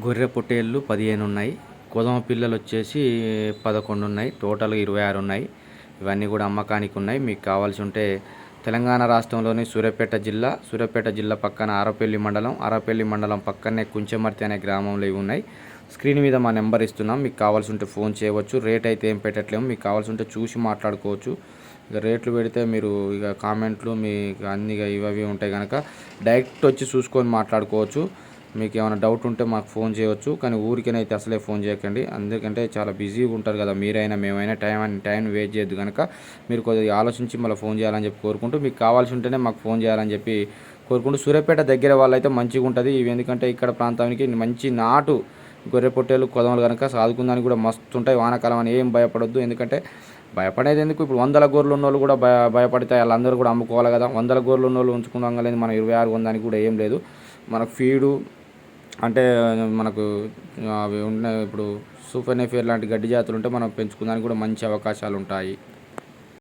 గొర్రె పొట్టేళ్ళు పదిహేను ఉన్నాయి. కుదమ పిల్లలు వచ్చేసి పదకొండు ఉన్నాయి. టోటల్గా ఇరవై ఆరు ఉన్నాయి. ఇవన్నీ కూడా అమ్మకానికి ఉన్నాయి. మీకు కావాల్సి ఉంటే తెలంగాణ రాష్ట్రంలోని సూర్యాపేట జిల్లా సూర్యాపేట జిల్లా పక్కన ఆరపల్లి మండలం ఆరపల్లి మండలం పక్కనే కుంచెమర్తి అనే గ్రామంలో ఇవి ఉన్నాయి. స్క్రీన్ మీద మా నెంబర్ ఇస్తున్నాం. మీకు కావాల్సి ఉంటే ఫోన్ చేయవచ్చు. రేట్ అయితే ఏం పెట్టట్లేము. మీకు కావాల్సి ఉంటే చూసి మాట్లాడుకోవచ్చు. ఇక రేట్లు పెడితే మీరు ఇక కామెంట్లు మీ అన్ని ఇవి అవి ఉంటాయి కనుక డైరెక్ట్ వచ్చి చూసుకొని మాట్లాడుకోవచ్చు. మీకు ఏమైనా డౌట్ ఉంటే మాకు ఫోన్ చేయవచ్చు కానీ ఊరికేనైతే అసలే ఫోన్ చేయకండి. అందుకంటే చాలా బిజీగా ఉంటారు కదా. మీరైనా మేమైనా టైం అని టైం వేస్ట్ చేయొద్దు కనుక మీరు కొద్దిగా ఆలోచించి మళ్ళీ ఫోన్ చేయాలని చెప్పి కోరుకుంటూ మీకు కావాల్సి ఉంటేనే మాకు ఫోన్ చేయాలని చెప్పి కోరుకుంటూ సూర్యాపేట దగ్గర వాళ్ళైతే మంచిగా ఉంటుంది. ఇవి ఎందుకంటే ఇక్కడ ప్రాంతానికి మంచి నాటు గొర్రె పొట్టేలు కొదమలు కనుక సాదుకుందానికి కూడా మస్తు ఉంటాయి. వానాకాలం అని ఏం భయపడొద్దు. ఎందుకంటే భయపడేది ఎందుకు? ఇప్పుడు వందల గొర్రెలు ఉన్న వాళ్ళు కూడా భయ భయపడితే వాళ్ళందరూ కూడా అమ్ముకోవాలి కదా. వందల గొర్రెలు ఉన్న వాళ్ళు ఉంచుకున్నాం లేదు మనం ఇరవై ఆరు వందానికి కూడా ఏం లేదు. మనకు ఫీడు అంటే మనకు అవి ఉన్న ఇప్పుడు సూపర్ నెఫియర్ లాంటి గడ్డి జాతులు ఉంటే మనం పెంచుకోవడానికి కూడా మంచి అవకాశాలు ఉంటాయి